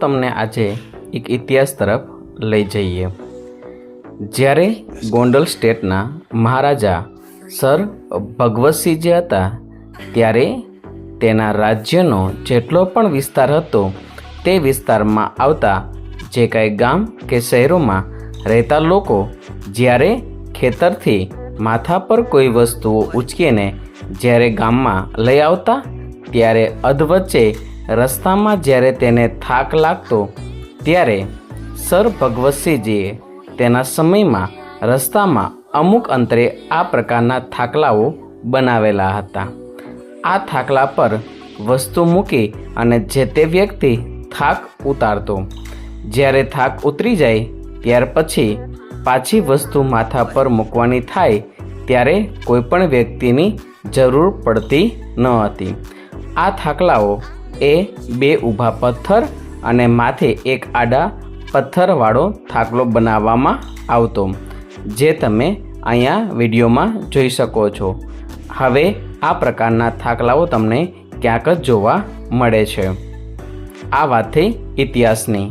તમને આજે એક ઇતિહાસ તરફ લઈ જઈએ. જ્યારે ગોંડલ સ્ટેટના મહારાજા સર ભગવતસિંહ જે હતા, ત્યારે તેના રાજ્યનો જેટલો પણ વિસ્તાર હતો, તે વિસ્તારમાં આવતા જે કાંઈ ગામ કે શહેરોમાં રહેતા લોકો જ્યારે ખેતરથી માથા પર કોઈ વસ્તુઓ ઉચકીને જ્યારે ગામમાં લઈ આવતા ત્યારે અધવચ્ચે રસ્તામાં જ્યારે તેને થાક લાગતો, ત્યારે સર ભગવતસિંહજીએ તેના સમયમાં રસ્તામાં અમુક અંતરે આ પ્રકારના થાકલાઓ બનાવેલા હતા. આ થાકલા પર વસ્તુ મૂકી અને જે તે વ્યક્તિ થાક ઉતારતો, જ્યારે થાક ઉતરી જાય, ત્યાર પછી પાછી વસ્તુ માથા પર મૂકવાની થાય, ત્યારે કોઈપણ વ્યક્તિની જરૂર પડતી ન હતી. આ થાકલાઓ એ બે ઊભા પથ્થર અને માથે એક આડા પથ્થરવાળો થાકલો બનાવવામાં આવતો, જે તમે અહીંયા વિડીયોમાં જોઈ શકો છો. હવે આ પ્રકારના થાકલાઓ તમને ક્યાંક જ જોવા મળે છે. આ વાત થઈ ઇતિહાસની